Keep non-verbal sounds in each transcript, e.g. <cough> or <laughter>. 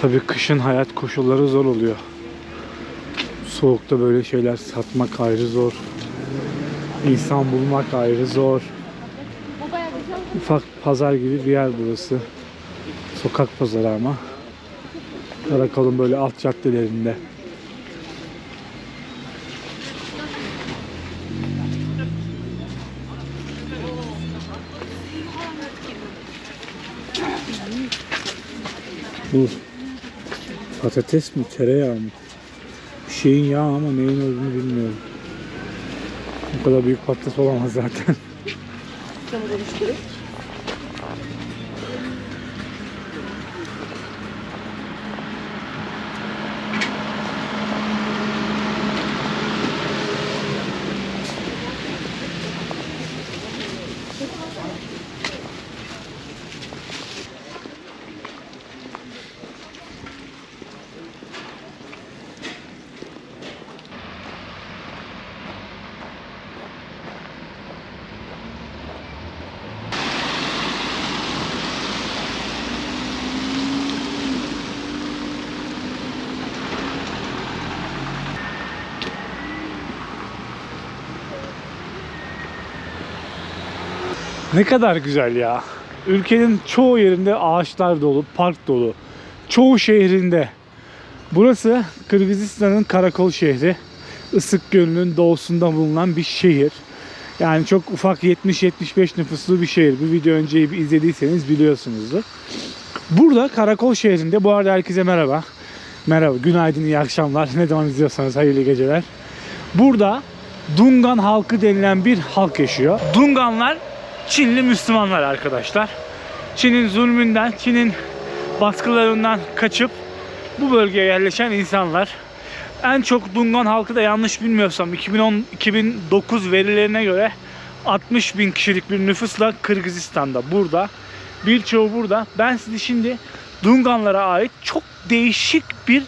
Tabii kışın hayat koşulları zor oluyor. Soğukta böyle şeyler satmak ayrı zor. İnsan bulmak ayrı zor. Ufak pazar gibi bir yer burası. Sokak pazarı ama. Karakol'un böyle alt caddelerinde. Bu patates mi tereyağı mı? Bir şeyin yağı ama neyin olduğunu bilmiyorum. Bu kadar büyük patates olamaz zaten. Ne kadar güzel ya. Ülkenin çoğu yerinde ağaçlar dolu, park dolu. Çoğu şehrinde. Burası Kırgızistan'ın karakol şehri. Isık Gölü'nün doğusunda bulunan bir şehir. Yani çok ufak 70-75 nüfuslu bir şehir. Bu video önce bir izlediyseniz biliyorsunuzdur. Burada karakol şehrinde bu arada herkese merhaba. Merhaba, günaydın, iyi akşamlar. <laughs> Ne zaman izliyorsanız hayırlı geceler. Burada Dungan halkı denilen bir halk yaşıyor. Dunganlar Çinli Müslümanlar arkadaşlar. Çin'in zulmünden, Çin'in baskılarından kaçıp bu bölgeye yerleşen insanlar. En çok Dungan halkı da yanlış bilmiyorsam 2010 2009 verilerine göre 60 bin kişilik bir nüfusla Kırgızistan'da burada. Birçoğu burada. Ben sizi şimdi Dunganlara ait çok değişik bir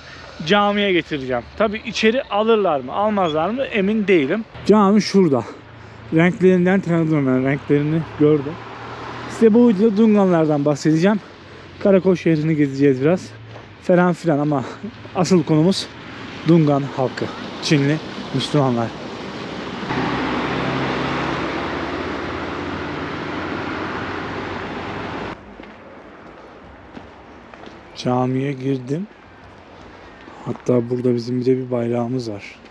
camiye getireceğim. Tabi içeri alırlar mı almazlar mı emin değilim. Cami şurada. Renklerinden tanıdım ben. Renklerini gördüm. Size bu videoda Dunganlardan bahsedeceğim. Karakol şehrini gezeceğiz biraz. Falan filan ama asıl konumuz Dungan halkı. Çinli Müslümanlar. Camiye girdim. Hatta burada bizim bir de bir bayrağımız var.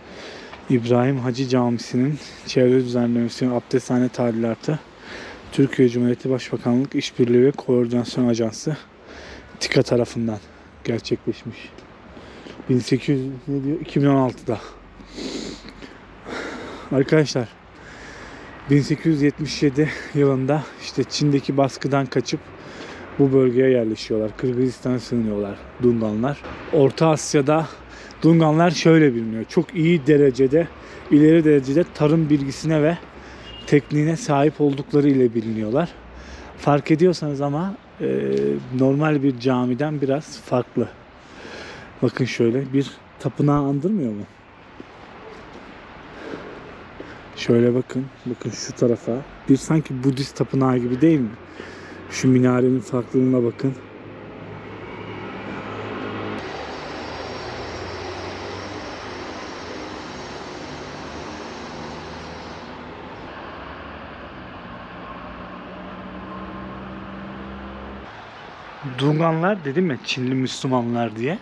İbrahim Hacı Camisi'nin çevre düzenlemesi abdesthane tadilatı Türkiye Cumhuriyeti Başbakanlık İşbirliği ve Koordinasyon Ajansı TİKA tarafından gerçekleşmiş. 1800 ne diyor? 2016'da. Arkadaşlar 1877 yılında işte Çin'deki baskıdan kaçıp bu bölgeye yerleşiyorlar. Kırgızistan'a sığınıyorlar Dunganlar. Orta Asya'da Dunganlar şöyle biliniyor. Çok iyi derecede, ileri derecede tarım bilgisine ve tekniğine sahip oldukları ile biliniyorlar. Fark ediyorsanız ama e, normal bir camiden biraz farklı. Bakın şöyle bir tapınağı andırmıyor mu? Şöyle bakın. Bakın şu tarafa. Bir sanki Budist tapınağı gibi değil mi? Şu minarenin farklılığına bakın. Dunganlar dedim ya Çinli Müslümanlar diye.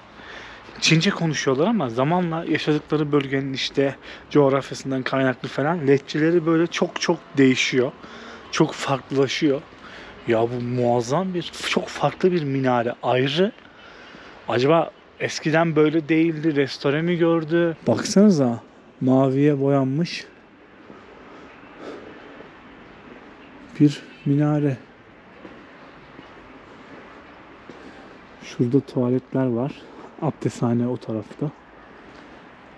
Çince konuşuyorlar ama zamanla yaşadıkları bölgenin işte coğrafyasından kaynaklı falan lehçeleri böyle çok çok değişiyor. Çok farklılaşıyor. Ya bu muazzam bir, çok farklı bir minare. Ayrı. Acaba eskiden böyle değildi, restore mi gördü? Baksanıza maviye boyanmış bir minare. Şurada tuvaletler var. Abdesthane o tarafta.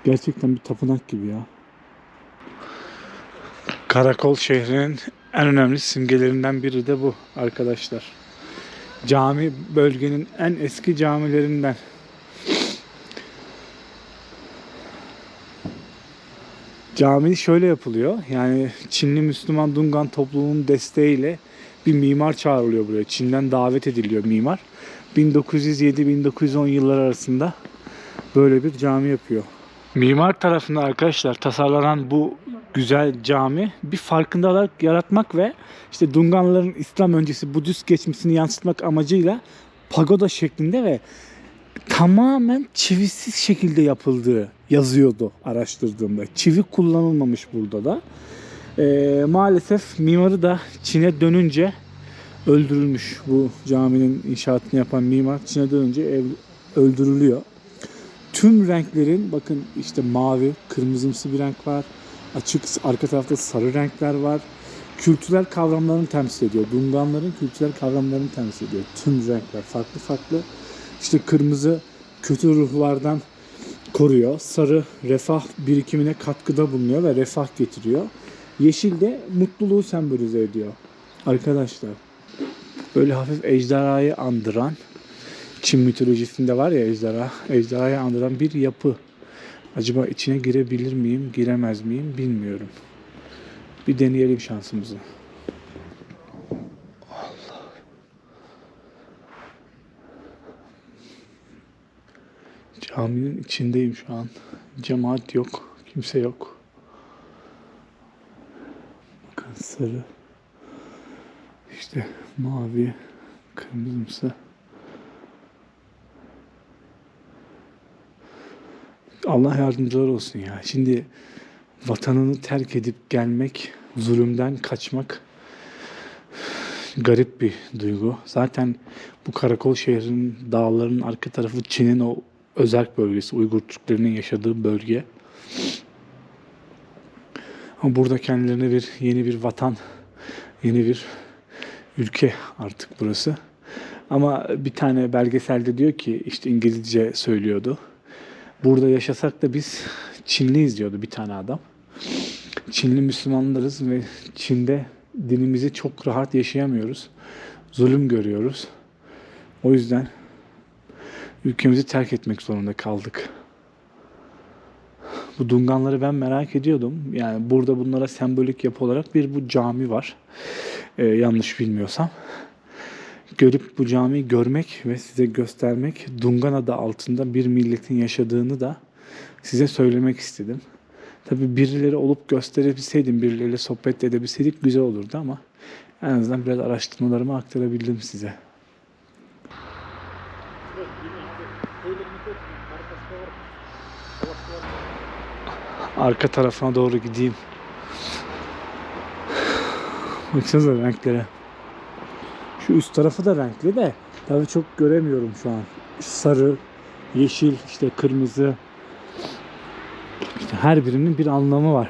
Gerçekten bir tapınak gibi ya. Karakol şehrinin en önemli simgelerinden biri de bu arkadaşlar. Cami bölgenin en eski camilerinden. Cami şöyle yapılıyor. Yani Çinli Müslüman Dungan topluluğunun desteğiyle bir mimar çağrılıyor buraya. Çin'den davet ediliyor mimar. 1907-1910 yıllar arasında böyle bir cami yapıyor. Mimar tarafından arkadaşlar tasarlanan bu güzel cami bir farkındalık yaratmak ve işte Dunganların İslam öncesi Budist geçmişini yansıtmak amacıyla pagoda şeklinde ve tamamen çivisiz şekilde yapıldığı yazıyordu araştırdığımda. Çivi kullanılmamış burada da. Ee, maalesef mimarı da Çin'e dönünce öldürülmüş. Bu caminin inşaatını yapan mimar Çin'e dönünce ev- öldürülüyor. Tüm renklerin bakın işte mavi, kırmızımsı bir renk var. Açık arka tarafta sarı renkler var. Kültürel kavramlarını temsil ediyor. Dunganların kültürel kavramlarını temsil ediyor. Tüm renkler farklı farklı. İşte kırmızı kötü ruhlardan koruyor. Sarı refah birikimine katkıda bulunuyor ve refah getiriyor. Yeşil de mutluluğu sembolize ediyor. Arkadaşlar böyle hafif ejderhayı andıran Çin mitolojisinde var ya ejderha. Ejderhayı andıran bir yapı. Acaba içine girebilir miyim, giremez miyim bilmiyorum. Bir deneyelim şansımızı. Caminin içindeyim şu an. Cemaat yok. Kimse yok. Bakın sarı. İşte mavi. Kırmızımsı. Allah yardımcılar olsun ya. Şimdi vatanını terk edip gelmek, zulümden kaçmak garip bir duygu. Zaten bu karakol şehrinin dağlarının arka tarafı Çin'in o özerk bölgesi, Uygur Türklerinin yaşadığı bölge. Ama burada kendilerine bir yeni bir vatan, yeni bir ülke artık burası. Ama bir tane belgeselde diyor ki işte İngilizce söylüyordu. Burada yaşasak da biz Çinliyiz diyordu bir tane adam. Çinli Müslümanlarız ve Çin'de dinimizi çok rahat yaşayamıyoruz. Zulüm görüyoruz. O yüzden ülkemizi terk etmek zorunda kaldık. Bu Dunganları ben merak ediyordum. Yani burada bunlara sembolik yapı olarak bir bu cami var. Ee, yanlış bilmiyorsam. Görüp bu camiyi görmek ve size göstermek Dungan adı altında bir milletin yaşadığını da size söylemek istedim. Tabi birileri olup gösterebilseydim, birileriyle sohbet edebilseydik güzel olurdu ama en azından biraz araştırmalarımı aktarabildim size. Arka tarafına doğru gideyim. Baksanıza renklere. Şu üst tarafı da renkli de tabii çok göremiyorum şu an. Sarı, yeşil, işte kırmızı. İşte her birinin bir anlamı var.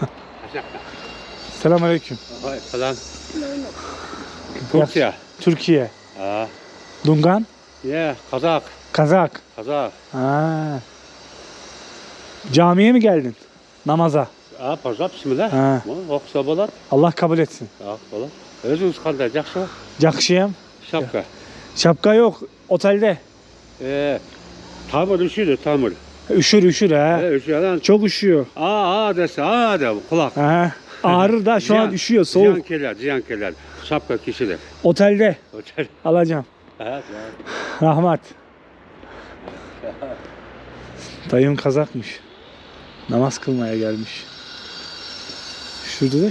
<laughs> Selamünaleyküm. Vay falan. Türkiye. Türkiye. Ha. Dungan, Ya Kazak. Kazak. Kazak. Ha. Camiye mi geldin? Namaza. Ha, pazar bismillah. Ha. Oxsa. Allah kabul etsin. Ha, bolar. Özünüz qanday, yaxşı? Yaxşıyam. Şapka. Şapka yok, otelde. Ee, tamır üşüdü, tamır. Üşür üşür ha. He, üşür lan. Çok üşüyor. Aa, aa dese, aa de kulak. Ha. Ağrır da şu Ziyan- an üşüyor, soğuk. Ziyankeler, ziyankeler. Şapka kişidir. Otelde Otel. alacağım. Ha, ziyan- Rahmat. Dayım kazakmış. Namaz kılmaya gelmiş. Şurada da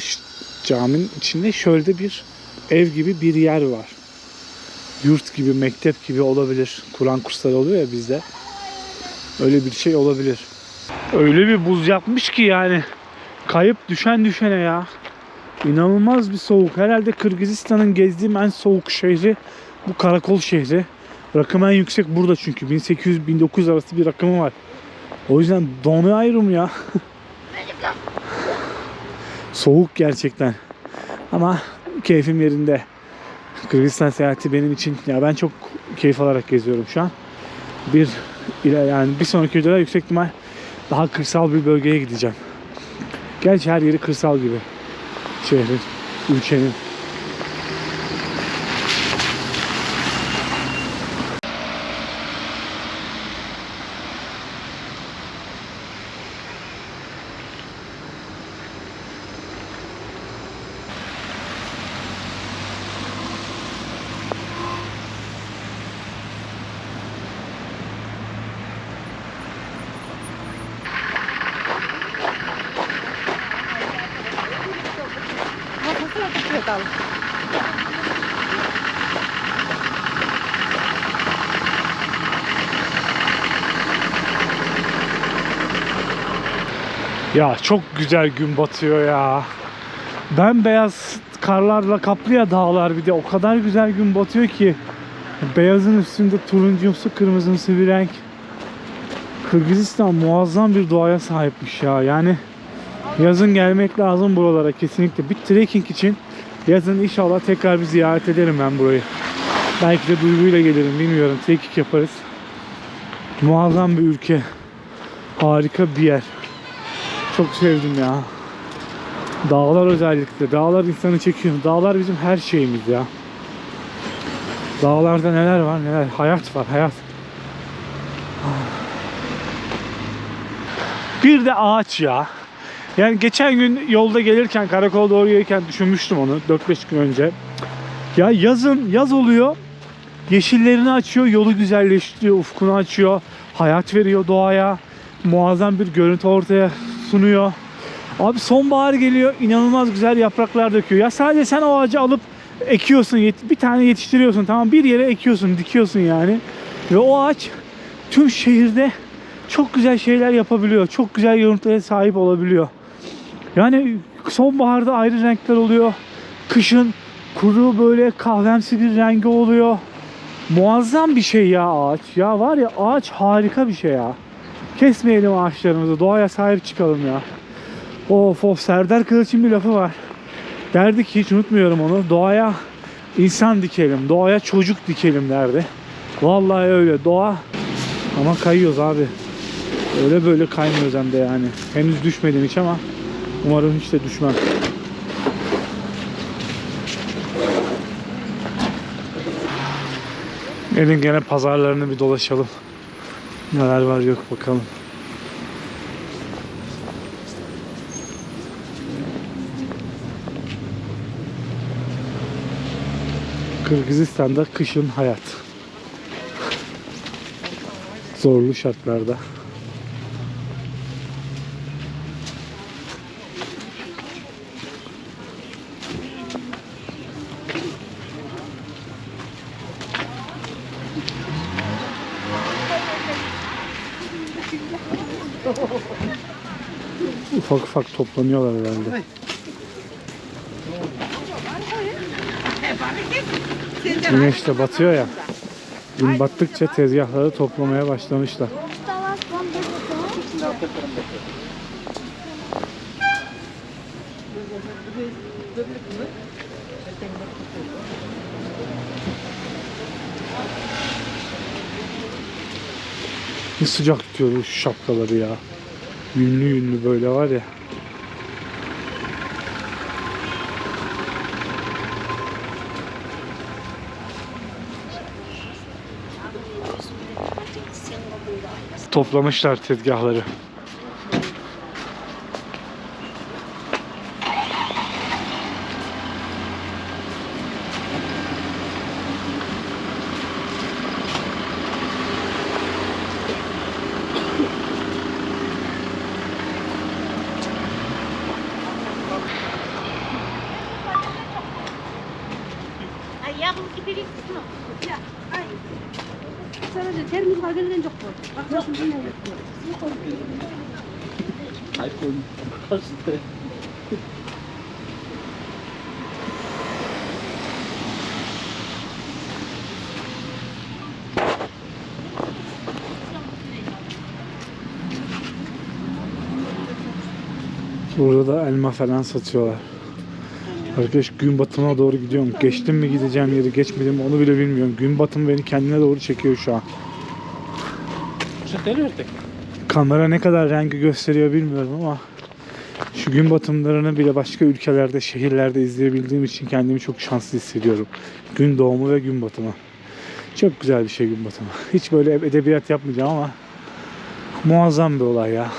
caminin içinde şöyle bir ev gibi bir yer var. Yurt gibi, mektep gibi olabilir. Kur'an kursları oluyor ya bizde. Öyle bir şey olabilir. Öyle bir buz yapmış ki yani. Kayıp düşen düşene ya. İnanılmaz bir soğuk. Herhalde Kırgızistan'ın gezdiğim en soğuk şehri bu karakol şehri. Rakım en yüksek burada çünkü. 1800-1900 arası bir rakımı var. O yüzden donuyorum ya. Soğuk gerçekten. Ama keyfim yerinde. Kırgızistan seyahati benim için ya ben çok keyif alarak geziyorum şu an. Bir yani bir sonraki videoda yüksek ihtimal daha kırsal bir bölgeye gideceğim. Gerçi her yeri kırsal gibi. Şehrin, ülkenin. Bakalım. Ya çok güzel gün batıyor ya. Ben beyaz karlarla kaplı ya dağlar bir de o kadar güzel gün batıyor ki. Beyazın üstünde turuncumsu kırmızımsı bir renk. Kırgızistan muazzam bir doğaya sahipmiş ya. Yani yazın gelmek lazım buralara kesinlikle. Bir trekking için yazın inşallah tekrar bir ziyaret ederim ben burayı. Belki de duyguyla gelirim bilmiyorum. Trekking yaparız. Muazzam bir ülke. Harika bir yer. Çok sevdim ya. Dağlar özellikle. Dağlar insanı çekiyor. Dağlar bizim her şeyimiz ya. Dağlarda neler var neler. Hayat var hayat. Bir de ağaç ya. Yani geçen gün yolda gelirken karakola doğru gelirken düşünmüştüm onu 4-5 gün önce. Ya yazın yaz oluyor. Yeşillerini açıyor, yolu güzelleştiriyor, ufkunu açıyor, hayat veriyor doğaya. Muazzam bir görüntü ortaya sunuyor. Abi sonbahar geliyor, inanılmaz güzel yapraklar döküyor. Ya sadece sen o ağacı alıp ekiyorsun, bir tane yetiştiriyorsun tamam bir yere ekiyorsun, dikiyorsun yani. Ve o ağaç tüm şehirde çok güzel şeyler yapabiliyor. Çok güzel görüntülere sahip olabiliyor. Yani sonbaharda ayrı renkler oluyor. Kışın kuru böyle kahvemsi bir rengi oluyor. Muazzam bir şey ya ağaç. Ya var ya ağaç harika bir şey ya. Kesmeyelim ağaçlarımızı. Doğaya sahip çıkalım ya. Of of Serdar Kılıç'ın bir lafı var. Derdi ki hiç unutmuyorum onu. Doğaya insan dikelim. Doğaya çocuk dikelim derdi. Vallahi öyle. Doğa ama kayıyoruz abi. Öyle böyle kaymıyoruz hem de yani. Henüz düşmedim hiç ama umarım hiç de düşmem. Gelin gene pazarlarını bir dolaşalım. Neler var yok bakalım. Kırgızistan'da kışın hayat. Zorlu şartlarda. Ufak ufak toplanıyorlar herhalde. Güneş de batıyor ya. Gün battıkça tezgahları toplamaya başlamışlar. Sıcak tutuyor bu şapkaları ya. Yünlü yünlü böyle var ya. Toplamışlar tezgahları. Ay yavrum gibi bir Ya ay. Sadece termos var gelen çok var. Bak nasıl bir yok. Burada da elma falan satıyorlar. Arkadaş gün batımına doğru gidiyorum. Geçtim mi gideceğim yeri geçmedim mi onu bile bilmiyorum. Gün batımı beni kendine doğru çekiyor şu an. Kamera ne kadar rengi gösteriyor bilmiyorum ama şu gün batımlarını bile başka ülkelerde, şehirlerde izleyebildiğim için kendimi çok şanslı hissediyorum. Gün doğumu ve gün batımı. Çok güzel bir şey gün batımı. Hiç böyle edebiyat yapmayacağım ama muazzam bir olay ya.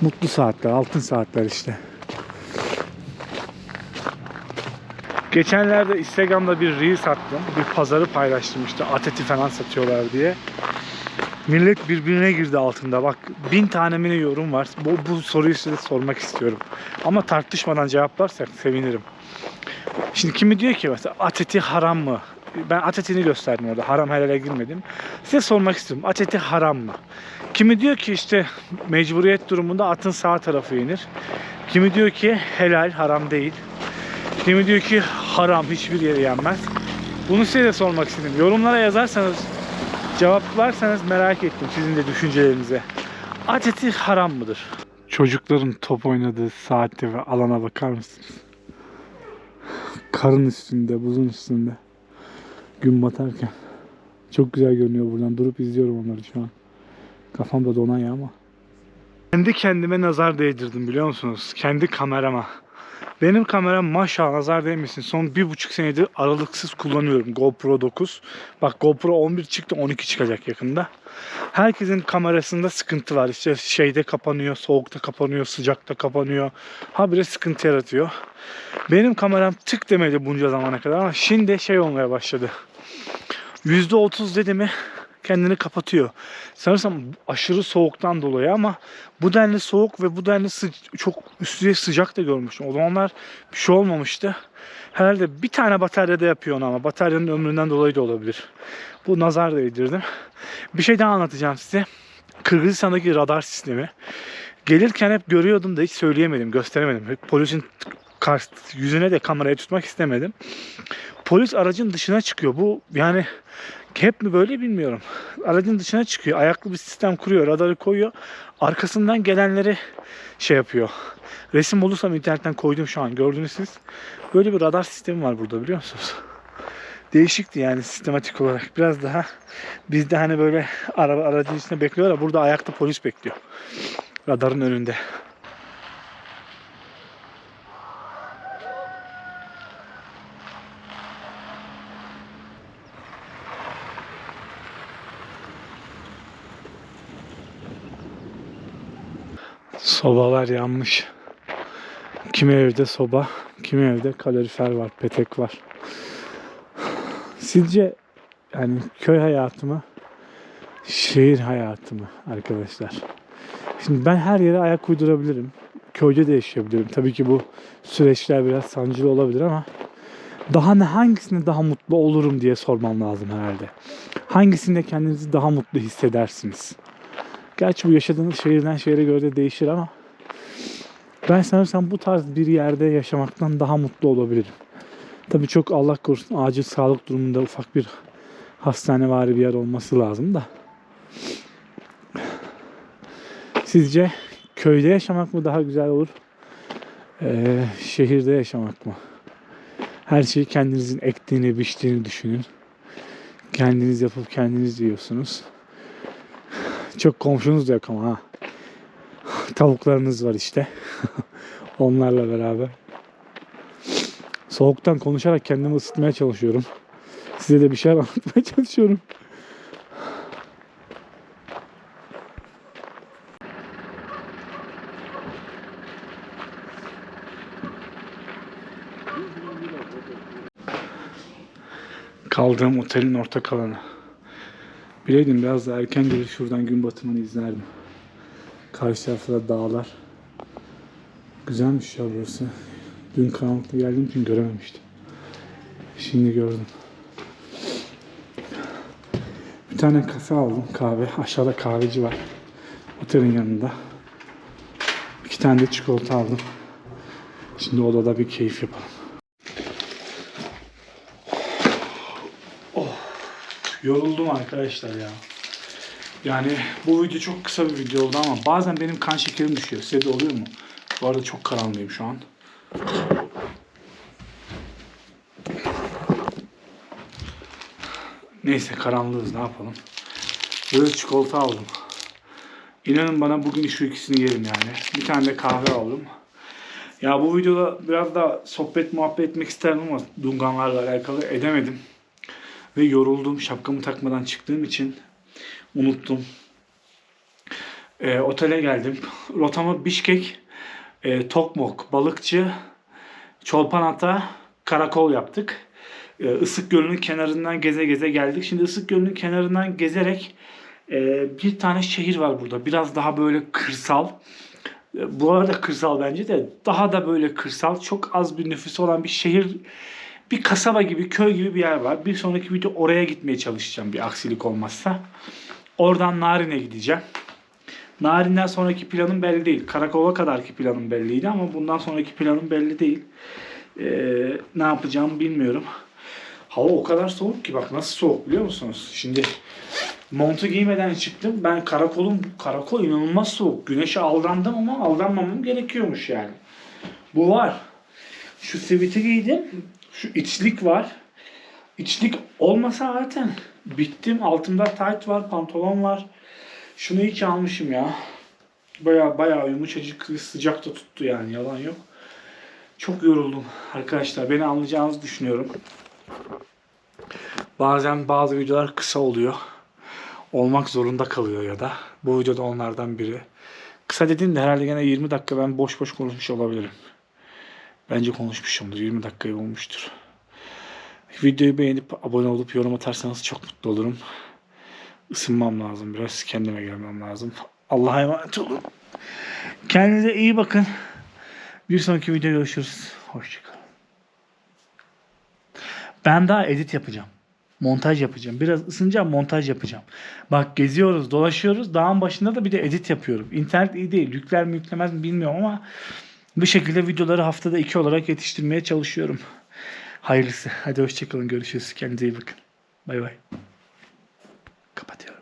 Mutlu saatler, altın saatler işte. Geçenlerde Instagram'da bir Reels attım. Bir pazarı paylaştım işte ateti falan satıyorlar diye. Millet birbirine girdi altında. Bak bin tane mi yorum var. Bu, bu soruyu size sormak istiyorum. Ama tartışmadan cevaplarsak sevinirim. Şimdi kimi diyor ki mesela ateti haram mı? Ben atetini gösterdim orada. Haram helale girmedim. Size sormak istiyorum. Ateti haram mı? Kimi diyor ki işte mecburiyet durumunda atın sağ tarafı yenir. Kimi diyor ki helal, haram değil. Kimi diyor ki haram, hiçbir yere yenmez. Bunu size de sormak istedim. Yorumlara yazarsanız, cevaplarsanız merak ettim sizin de düşüncelerinize. At eti haram mıdır? Çocukların top oynadığı saatte ve alana bakar mısınız? Karın üstünde, buzun üstünde. Gün batarken. Çok güzel görünüyor buradan. Durup izliyorum onları şu an. Kafamda donan ya ama. Kendi kendime nazar değdirdim biliyor musunuz? Kendi kamerama. Benim kameram maşallah nazar değmesin. Son bir buçuk senedir aralıksız kullanıyorum. GoPro 9. Bak GoPro 11 çıktı 12 çıkacak yakında. Herkesin kamerasında sıkıntı var. İşte şeyde kapanıyor, soğukta kapanıyor, sıcakta kapanıyor. Habire sıkıntı yaratıyor. Benim kameram tık demedi bunca zamana kadar ama şimdi şey olmaya başladı. %30 dedi mi kendini kapatıyor. Sanırsam aşırı soğuktan dolayı ama bu denli soğuk ve bu denli sı- çok üstüne sıcak da görmüştüm. O zamanlar bir şey olmamıştı. Herhalde bir tane bataryada yapıyor onu ama bataryanın ömründen dolayı da olabilir. Bu nazar değdirdim. Bir şey daha anlatacağım size. Kırgızistan'daki radar sistemi. Gelirken hep görüyordum da hiç söyleyemedim, gösteremedim. Polisin yüzüne de kamerayı tutmak istemedim. Polis aracın dışına çıkıyor. Bu yani hep mi böyle bilmiyorum. Aracın dışına çıkıyor. Ayaklı bir sistem kuruyor. Radarı koyuyor. Arkasından gelenleri şey yapıyor. Resim bulursam internetten koydum şu an. Gördünüz siz. Böyle bir radar sistemi var burada biliyor musunuz? Değişikti yani sistematik olarak. Biraz daha bizde hani böyle araba aracın içinde bekliyorlar. Burada ayakta polis bekliyor. Radarın önünde. Sobalar yanmış. Kimi evde soba, kimi evde kalorifer var, petek var. Sizce yani köy hayatı mı, şehir hayatı mı arkadaşlar? Şimdi ben her yere ayak uydurabilirim. Köyde de yaşayabilirim. Tabii ki bu süreçler biraz sancılı olabilir ama daha ne hangisinde daha mutlu olurum diye sormam lazım herhalde. Hangisinde kendinizi daha mutlu hissedersiniz? Gerçi bu yaşadığınız şehirden şehire göre de değişir ama ben sanırsam bu tarz bir yerde yaşamaktan daha mutlu olabilirim. Tabii çok Allah korusun acil sağlık durumunda ufak bir hastane var bir yer olması lazım da. Sizce köyde yaşamak mı daha güzel olur? Ee, şehirde yaşamak mı? Her şeyi kendinizin ektiğini, biçtiğini düşünün. Kendiniz yapıp kendiniz yiyorsunuz. Çok komşunuz da yok ama ha. <laughs> Tavuklarınız var işte. <laughs> Onlarla beraber. Soğuktan konuşarak kendimi ısıtmaya çalışıyorum. Size de bir şeyler <laughs> anlatmaya çalışıyorum. Kaldığım otelin ortak alanı. Bileydim biraz daha erken gelir şuradan gün batımını izlerdim. Karşı tarafta da dağlar. Güzelmiş ya burası. Dün karanlıkta geldiğim için görememiştim. Şimdi gördüm. Bir tane kafe aldım kahve. Aşağıda kahveci var. Otelin yanında. İki tane de çikolata aldım. Şimdi odada bir keyif yapalım. Yoruldum arkadaşlar ya. Yani bu video çok kısa bir video oldu ama bazen benim kan şekerim düşüyor. Size de oluyor mu? Bu arada çok karanlıyım şu an. Neyse karanlığız ne yapalım. Böyle çikolata aldım. İnanın bana bugün şu ikisini yerim yani. Bir tane de kahve aldım. Ya bu videoda biraz da sohbet muhabbet etmek isterdim ama Dunganlarla alakalı edemedim. Ve yoruldum. Şapkamı takmadan çıktığım için unuttum. Ee, otele geldim. <laughs> Rotamı Bişkek, e, Tokmok, Balıkçı, Çolpanata, Karakol yaptık. E, Isık Gölü'nün kenarından geze geze geldik. Şimdi Isık Gölü'nün kenarından gezerek e, bir tane şehir var burada. Biraz daha böyle kırsal. E, Bu arada kırsal bence de daha da böyle kırsal çok az bir nüfusu olan bir şehir bir kasaba gibi köy gibi bir yer var. Bir sonraki video oraya gitmeye çalışacağım bir aksilik olmazsa. Oradan Narin'e gideceğim. Narin'den sonraki planım belli değil. Karakol'a kadarki planım belliydi ama bundan sonraki planım belli değil. Ee, ne yapacağımı bilmiyorum. Hava o kadar soğuk ki bak nasıl soğuk biliyor musunuz? Şimdi montu giymeden çıktım. Ben karakolum karakol inanılmaz soğuk. Güneşe aldandım ama aldanmamam gerekiyormuş yani. Bu var. Şu siviti giydim. Şu içlik var. İçlik olmasa zaten bittim. Altımda tight var, pantolon var. Şunu ki almışım ya. Baya baya yumuşacık sıcak da tuttu yani yalan yok. Çok yoruldum arkadaşlar. Beni anlayacağınızı düşünüyorum. Bazen bazı videolar kısa oluyor. Olmak zorunda kalıyor ya da. Bu videoda onlardan biri. Kısa dediğimde herhalde gene 20 dakika ben boş boş konuşmuş olabilirim. Bence konuşmuşumdur. 20 dakikayı olmuştur. Videoyu beğenip abone olup yorum atarsanız çok mutlu olurum. Isınmam lazım biraz. Kendime gelmem lazım. Allah'a emanet olun. Kendinize iyi bakın. Bir sonraki videoda görüşürüz. Hoşçakalın. Ben daha edit yapacağım. Montaj yapacağım. Biraz ısınacağım montaj yapacağım. Bak geziyoruz, dolaşıyoruz. Dağın başında da bir de edit yapıyorum. İnternet iyi değil. Yükler mi yüklemez mi bilmiyorum ama bu şekilde videoları haftada iki olarak yetiştirmeye çalışıyorum. Hayırlısı. Hadi hoşçakalın. Görüşürüz. Kendinize iyi bakın. Bay bay. Kapatıyorum.